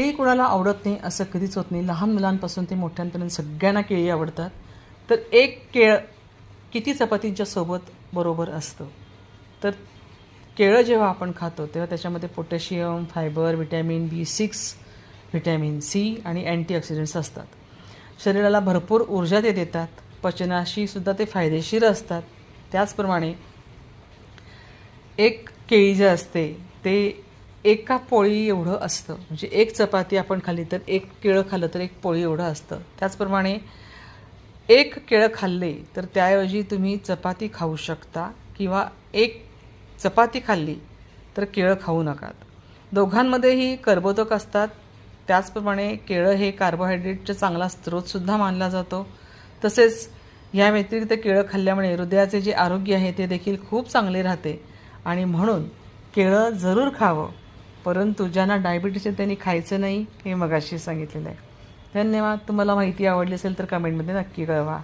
केळी कुणाला आवडत नाही असं कधीच होत नाही. लहान मुलांपासून ते मोठ्यांपर्यंत सगळ्यांना केळी आवडतात. तर एक केळ किती चपातींच्या सोबत बरोबर असतं? तर केळं जेव्हा आपण खातो तेव्हा त्याच्यामध्ये potassium fibre vitamin B six vitamin C आणि अँटीऑक्सिडंट्स असतात. शरीराला भरपूर ऊर्जा ते देतात. पचनाशी सुद्धा ते फायदेशीर असतात. त्याचप्रमाणे एक केळी जे असते ते एका पोळी एवढं असतं. म्हणजे एक चपाती आपण खाल्ली तर एक केळं खाल्लं तर एक पोळी एवढं असतं. त्याचप्रमाणे एक केळं खाल्ले तर त्याऐवजी तुम्ही चपाती खाऊ शकता किंवा एक चपाती खाल्ली तर केळं खाऊ नकात दोघांमध्येही कर्बोदक असतात. त्याचप्रमाणे केळं हे कार्बोहायड्रेटचा चांगला स्रोतसुद्धा मानला जातो. तसेच या व्यतिरिक्त केळं खाल्ल्यामुळे हृदयाचे जे आरोग्य आहे ते देखील खूप चांगले राहते. आणि म्हणून केळं जरूर खावं. परंतु ज्यांना डायबिटीस आहे त्यांनी खायचं नाही हे मगाशी सांगितलेलं आहे. धन्यवाद. तुम्हाला माहिती आवडली असेल तर कमेंटमध्ये नक्की कळवा.